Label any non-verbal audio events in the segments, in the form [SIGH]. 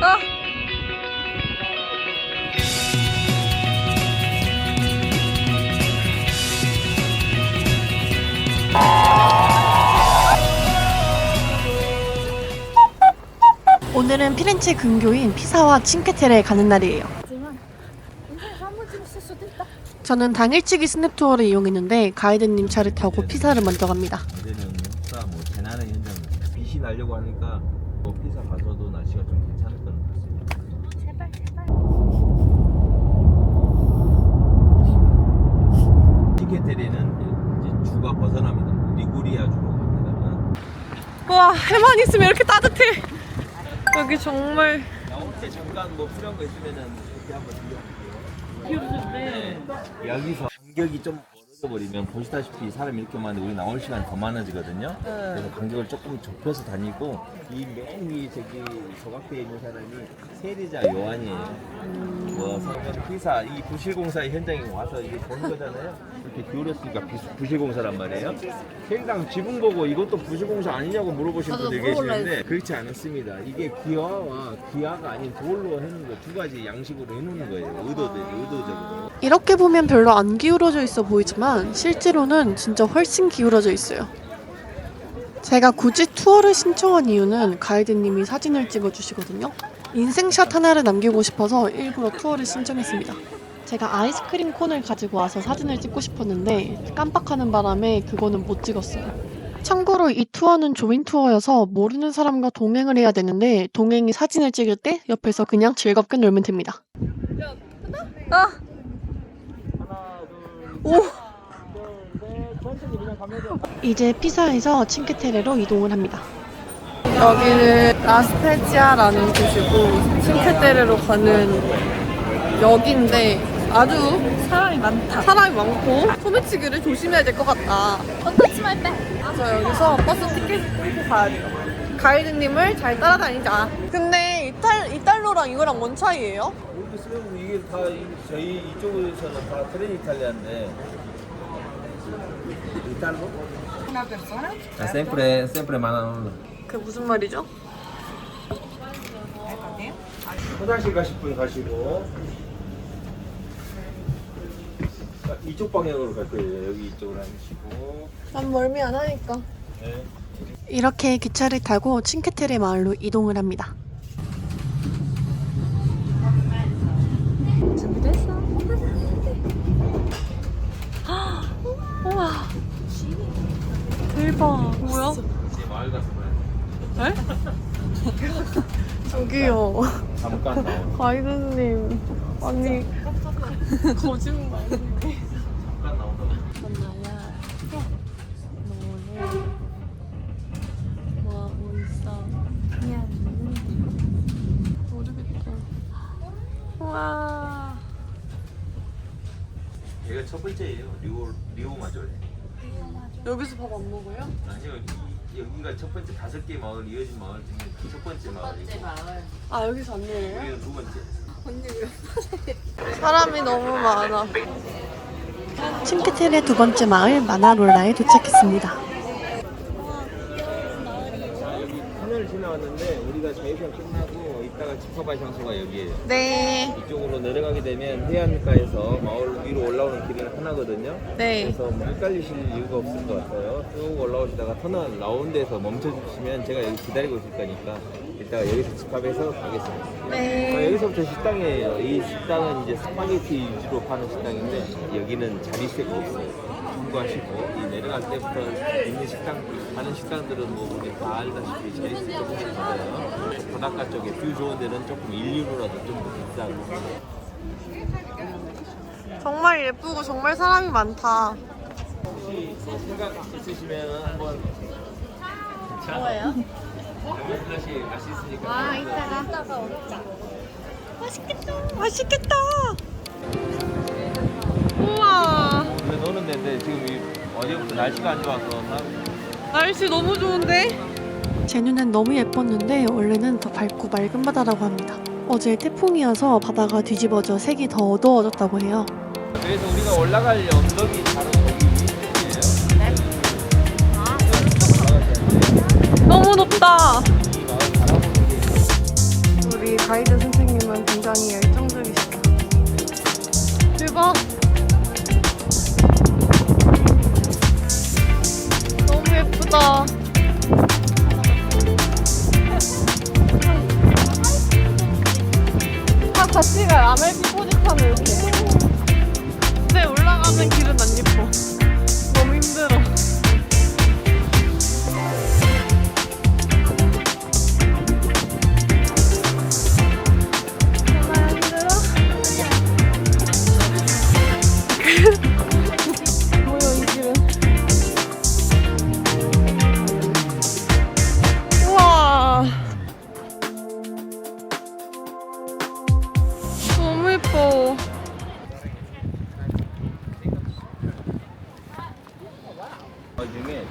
아. 오늘은 피렌체 근교인 피사와 칭케테레에 가는 날이에요. 저는 당일치기 스냅 투어를 이용했는데 가이드님 차를 타고 피사를 먼저 갑니다. 어제는 혹사 뭐 재난의 현장 빛이 나려고 하니까 뭐 피사 가서도 날씨가 좀 괜찮을 거는 같습니다. 제발 제발. 티켓테리는 이제 주가 벗어납니다. 리구리아 주로 갑니다. 와 해만 있으면 이렇게 따뜻해. 여기 정말 나올 때 잠깐 뭐 필요한 거 있으면은 이렇게 한번 빌려볼게요. 네. 여기서 간격이 좀 버리면 보시다시피 사람이 이렇게 많은데 우리 나올 시간 더 많아지거든요. 그래서 간격을 조금 좁혀서 다니고 이 맨 위 저기 조각대에 있는 사람이 세리자 요한이에요. 뭐 성면 피사 이 부실공사의 현장에 와서 이게 보는 거잖아요. 이렇게 기울였으니까 비- 부실공사란 말이에요. 생당 지붕 보고 이것도 부실공사 아니냐고 물어보시는 분들 계시는데 그렇지 않았습니다. 이게 기와와 기와가 아닌 돌로 해놓은 거 두 가지 양식으로 해놓는 거예요. 의도대 의도적으로. 이렇게 보면 별로 안 기울어져 있어 보이지만 실제로는 진짜 훨씬 기울어져 있어요. 제가 굳이 투어를 신청한 이유는 가이드님이 사진을 찍어 주시거든요. 인생샷 하나를 남기고 싶어서 일부러 투어를 신청했습니다. 제가 아이스크림 콘을 가지고 와서 사진을 찍고 싶었는데 깜빡하는 바람에 그거는 못 찍었어요. 참고로 이 투어는 조인 투어여서 모르는 사람과 동행을 해야 되는데 동행이 사진을 찍을 때 옆에서 그냥 즐겁게 놀면 됩니다. 아. 오. 이제 피사에서 칭케테레로 이동을 합니다. 여기는 라스페치아라는 곳이고 칭케테레로 가는 역인데 아주 사람이 많다. 사람이 많고 소매치기를 조심해야 될 것 같다. 어떻지 말 빼. 저 여기서 버스 티켓 끊고 가야 돼요. 가이드님을 잘 따라다니자. 근데 이탈 이탈로랑 이거랑 뭔 차이예요? 쓰면 이게 다 이- 저희 이쪽에서는 다 트레인 이탈리아인데 이탈로? 아, sempre sempre 만원 그게 무슨 말이죠? 화장실 가실 분 가시고 아, 이쪽 방향으로 갈 거예요. 여기 이쪽으로 하시고 난 멀미 안 하니까. 네. 이렇게 기차를 타고 칭케테레 마을로 이동을 합니다. 준비됐어? 우와. 대박. 뭐야? 제 마을 가서 봐요. 저기요. 잠깐 나오. 가이드님. 아니. 거짓말. 잠깐 나온다. 전나야. 너는 뭐하고 있어? 그냥 모르겠다. 우와. 얘가 첫 번째예요. 리오 리오 마조레. 여기서 밥 안 먹어요? 아니요. 이- 여기가 첫 번째 다섯 개 마을 이어진 마을 중에 첫 번째 마을이고 아 여기서 안 내려요? 우리는 두 번째. [LAUGHS] 사람이 너무 많아. 칭케텔의 두 번째 마을 마나롤라에 도착했습니다. 여기 터널 지나왔는데 우리가 자유시장 이따가 지퍼발 장소가 여기예요. 네. 이쪽으로 내려가게 되면 해안가에서 마을 위로 올라오는 길이 하나거든요. 네. 그래서 뭐 헷갈리실 이유가 없을 것 같아요. 쭉 올라오시다가 터널 나온 데서 멈춰주시면 제가 여기 기다리고 있을 거니까 이따가 여기서 집합해서 가겠습니다. 아, 네. 여기서부터 식당이에요. 이 식당은 이제 스파게티 위주로 파는 식당인데 여기는 자리세가 없어요. 참고하시고 이 내려갈 때부터 있는 식당 다른 식당들은 뭐 우리 다 알다시피 자리세 조금씩 받아요. 바닷가 쪽에 뷰 좋은 데는 조금 1유로라도 좀더 비싸고 정말 예쁘고 정말 사람이 많다. 혹시 뭐 생각 있으시면 한번 뭐예요? 맛있으니까 아 이따가 이따가 먹자. 맛있겠다. 맛있겠다. 우와. 원래 노는 데인데 지금 이 어제부터 날씨가 안 좋아서 나 날씨 너무 좋은데? 제 눈엔 너무 예뻤는데 원래는 더 밝고 맑은 바다라고 합니다. 어제 태풍이어서 바다가 뒤집어져 색이 더 어두워졌다고 해요. 그래서 우리가 올라갈 언덕이 바로 위쪽이에요. 네. 너무 높다. 우리 가이드 선생님은 굉장히 열정적이시다. 대박! 예쁘다. 다 같이 가요. 아멜피 포지타는 이렇게.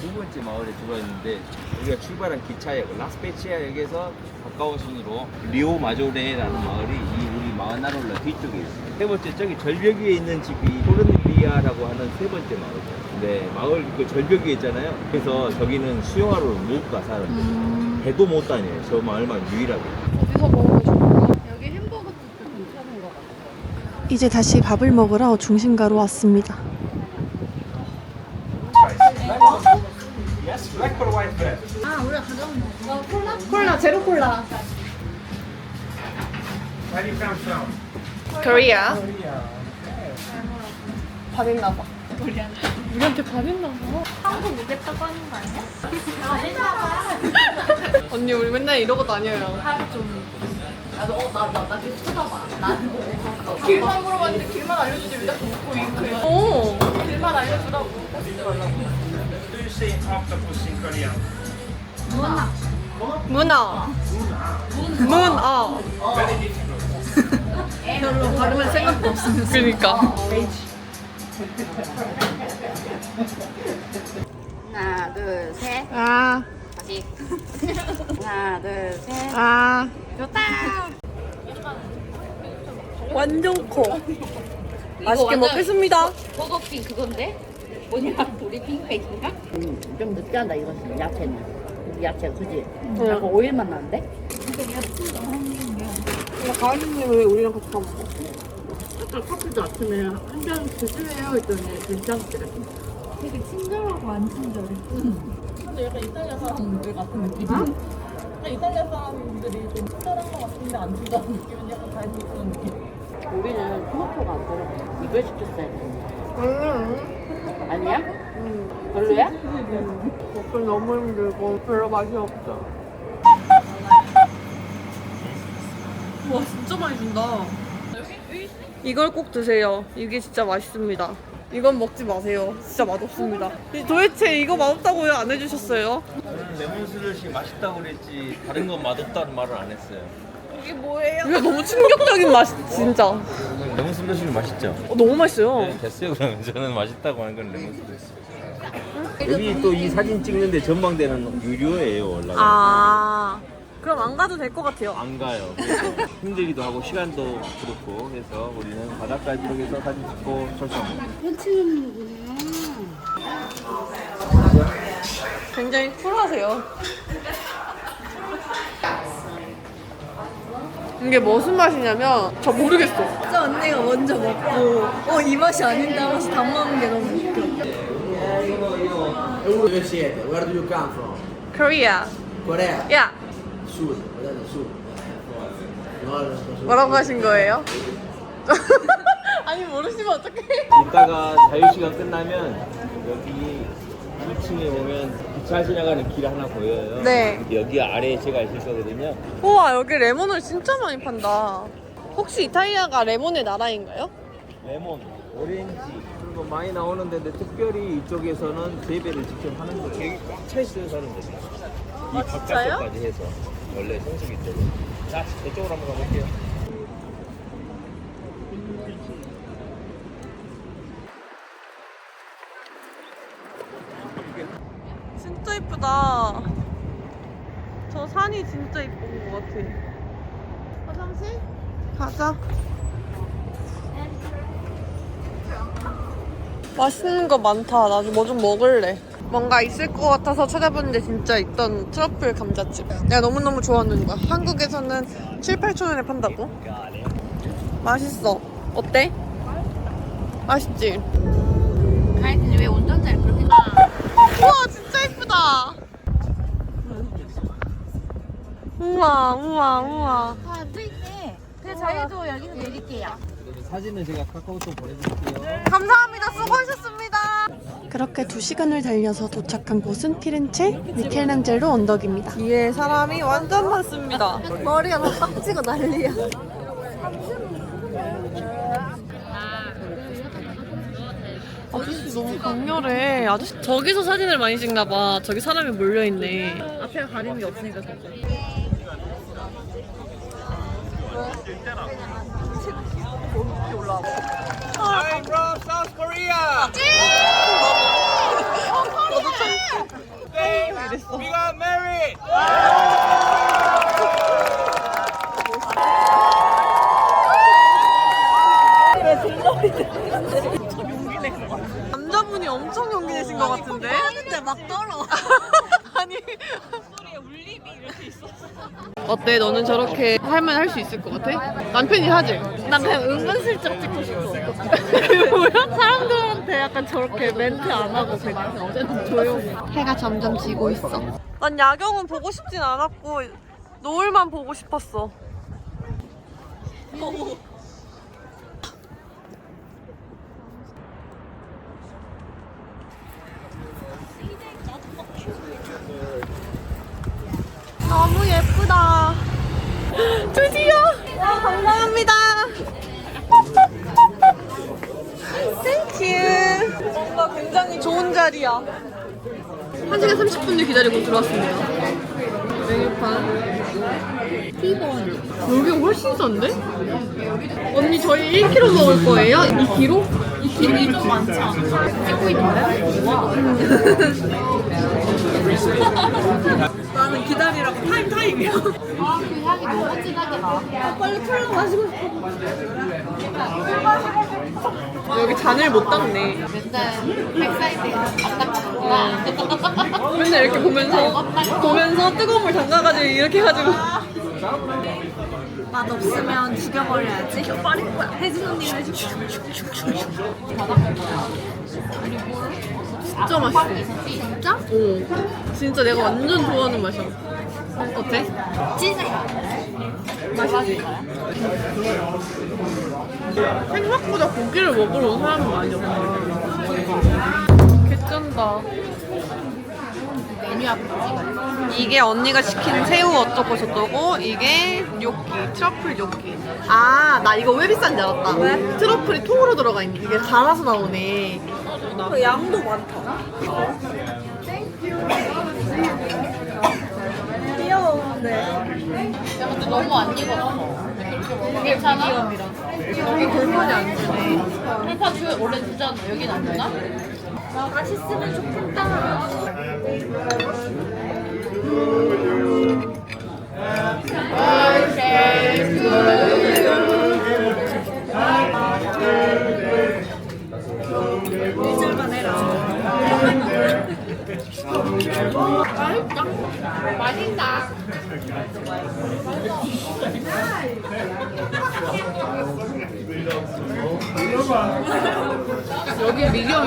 두 번째 마을에 들어왔는데 우리가 출발한 기차역 라스페치아역에서 가까운 순으로 리오 마조레라는 마을이 이 우리 마나롤라 뒤쪽에 있어요. 세 번째 저기 절벽 위에 있는 집이 토르니비아라고 하는 세 번째 마을이에요. 네, 마을 그 절벽 위에 있잖아요. 그래서 저기는 수영하러 못 가 사람들이. 배도 못 다녀요. 저 마을만 유일하게. 어디서 좋을까? 여기 햄버거 집도 괜찮은 것 같아. 이제 다시 밥을 먹으러 중심가로 왔습니다. 아, 우리가 가져온 거. 어, 콜라? 콜라, 제로 콜라. 코리아. 반했나 봐. 우리한테 반했나 봐. 한국 오겠다고 하는 거 아니야? [LAUGHS] 언니 우리 맨날 이러고 다녀요. 나도, 어, 나, 나, 나 계속 쳐다봐. 뭐. 길만 물어봤는데 길만 알려주지 왜 자꾸 묻고 윙크해. 오. 길만 알려주라고. Do you say octopus in Korean? 문어. 문어. Very difficult. 별로 발음할 생각도 없으면서. 그러니까. 하나, 둘, 셋. 아. 다시. [LAUGHS] 하나, 둘, 셋. 아. 좋다. 완전 커. 맛있게 완전- 먹겠습니다. 버거킹 그건데? 뭐냐? 우리 핑크액인가? 음, 좀 느끼하다 이것은 야채는 야채 그지? 응. 약간 오일만 나는데? 가을님 왜 우리랑 같이 밥 먹어? 아까 커피도 아침에 한 잔 드실래요? 했더니 괜찮대 되게 친절하고 안 친절해. 우리는 토마토가 안 들어가 이걸 시켰어야 되는데 음. 아니야? 별로야? 먹기 너무 힘들고 별로 맛이 없어. [LAUGHS] 와 진짜 많이 준다. 이걸 꼭 드세요. 이게 진짜 맛있습니다. 이건 먹지 마세요. 진짜 맛없습니다. 도대체 이거 맛없다고 왜 안 해주셨어요? 저는 레몬 슬러시 맛있다고 그랬지 다른 건 맛없다는 말을 안 했어요. 이거 너무 충격적인 맛 진짜. 레몬 슬러시는 맛있죠? 어, 너무 맛있어요. 네, 됐어요 그러면 저는 맛있다고 하는 건 레몬 슬러시. 여기 또 이 사진 찍는데 전망대는 유료예요 원래. 아 그럼 안 가도 될 것 같아요. 안 가요. 그래서 [LAUGHS] 힘들기도 하고 시간도 그렇고 해서 우리는 바닷가 쪽에서 사진 찍고 철수합니다. 굉장히 쿨하세요. 이게 무슨 맛이냐면 저 모르겠어. 진짜 언니가 먼저 먹고 어 이 맛이 아닌데 하면서 다 먹는 게 너무 웃겨. Dove siete? Where do you come from? Korea. Corea? 야 Sud, guardate sud. Nord, sud. 뭐라고 하신 거예요? [LAUGHS] 아니 모르시면 어떡해? 이따가 자유시간 끝나면 여기 2층에 보면 기차 지나가는 길 하나 보여요. 네. 여기 아래에 제가 있을 거거든요. 우와 여기 레몬을 진짜 많이 판다. 혹시 이탈리아가 레몬의 나라인가요? 레몬, 오렌지 그리고 많이 나오는데 근데 특별히 이쪽에서는 재배를 직접 하는 거예요. 여기 꽉차 있어요 사람들이. 이 아, 진짜요? 바깥쪽까지 해서 원래 성수기 때문에. 자, 이쪽으로 한번 가볼게요. 이쁘다. 저 산이 진짜 이쁜 것 같아. 화장실? 가자. 맛있는 거 많다. 나도 뭐 좀 먹을래. 뭔가 있을 것 같아서 찾아봤는데 진짜 있던 트러플 감자칩. 내가 너무너무 좋아하는 거야. 한국에서는 7, 8천 원에 판다고. 맛있어. 어때? 맛있지? 가이드님 왜 운전자를 그렇게 우와 우와 우와 우와. 아, 또 있네. 그래서 저희도 여기서 내릴게요. 그러면 사진은 제가 카카오톡 보내드릴게요. 감사합니다. 수고하셨습니다. 그렇게 두 시간을 달려서 도착한 곳은 피렌체 미켈란젤로 언덕입니다. 뒤에 사람이 완전 많습니다. 머리가 막 빡지고 난리야. 아저씨 너무 강렬해. 아저씨 저기서 사진을 많이 찍나 봐. 저기 사람이 몰려 있네. 앞에 가림이 없으니까. I'm from South Korea. We got married. 남자분이 엄청 용기 내신 것 같은데? 하는데 막 떨어. 아니. 어때? 너는 저렇게 하면 할수 있을 것 같아? 남편이 하지? 난 그냥 은근슬쩍 찍고 싶어. [LAUGHS] 뭐야? 사람들한테 약간 저렇게 멘트 안 하고 그냥 어쨌든 조용히. 해가 점점 지고 있어. 난 야경은 보고 싶진 않았고 노을만 보고 싶었어. 너무 예쁘다. [GASPS] 드디어 아, 감사합니다. [LAUGHS] 땡큐. 뭔가 굉장히 좋은 자리야. 1시간 30분을 기다리고 들어왔습니다. 메뉴판. T번. 여기 훨씬 싼데? 언니 저희 1kg 먹을 거예요? 2kg? 2kg 좀 많죠? 찍고 있는데? [LAUGHS] 나는 기다리라고 타임 타임이야. 아, 그 향이 너무 진하게 나. 빨리 콜라 마시고 싶어. 여기 잔을 못 닦네. 맨날 백사이드 안 닦았구나. 맨날 이렇게 보면서 보면서 뜨거운 물 담가가지고 이렇게 해가지고 맛 없으면 죽여버려야지. 빠른 거야. 혜진 언니가 해줄게. 진짜 맛있어. 진짜? 오, 진짜 내가 완전 좋아하는 맛이야. 어때? 찐해. 맛있지? 생각보다 고기를 먹으러 온 사람은 많이 없다. 개쩐다. 이게 언니가 시킨 새우 어쩌고 저쩌고 이게 뇨끼 트러플 뇨끼 아 나 이거 왜 비싼지 알았다 왜? 트러플이 통으로 들어가 있네 이게 갈아서 나오네 그 양도 많다 근데 너무 안 익었어. 괜찮아? 여기 골판이 안 주네 불판 그 원래 주잖아. 여긴 안 주나? 맛있으면 좋겠다. 맛있다.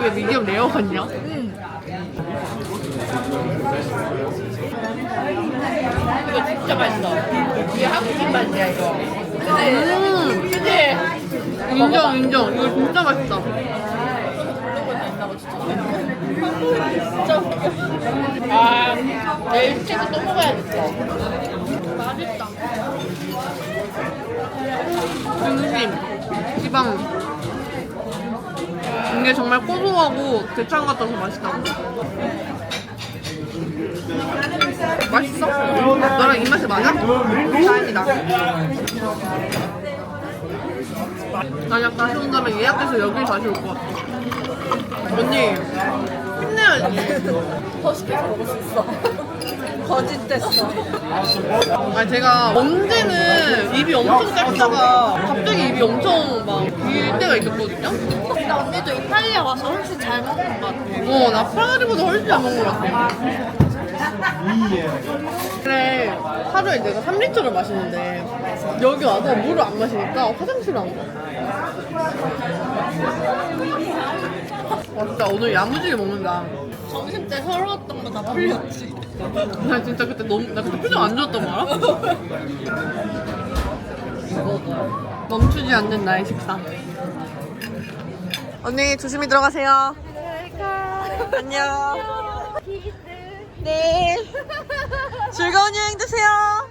미디엄이 왜 미디엄 레어 같냐? 이거 진짜 맛있어. 이게 한국인 맛이야 이거. 음 그치? 인정 인정 이거 진짜 맛있다 진짜 웃겨. 아, 내일 스테이크 또 먹어야겠어. 맛있다. 중심 지방 이게 정말 고소하고 대창 같아서 맛있다 맛있어? 너랑 입맛이 맞아? 다행이다 만약 다시 온다면 예약해서 여길 다시 올 것 같아 언니 힘내야지 더 시켜서 먹을 수 있어. 거짓됐어. 아니 제가 언제는 입이 엄청 짧다가 갑자기 입이 엄청 막 길 때가 있었거든요. 근데 언니도 이탈리아 와서 훨씬 잘 먹는 것 같아. 어, 나 프라가리보다 훨씬 잘 먹는 것 같아. 그래, 하루에 내가 3리터를 마시는데 여기 와서 물을 안 마시니까 화장실을 안 가. 와, 진짜 오늘 야무지게 먹는다. 점심 때 서러웠던 거 다 풀렸지. 나 진짜 그때 너무, 나 그때 표정 안 좋았던 거 알아? 멈추지 않는 나의 식사. 언니 조심히 들어가세요. 안녕. [LAUGHS] 네. 즐거운 여행 되세요.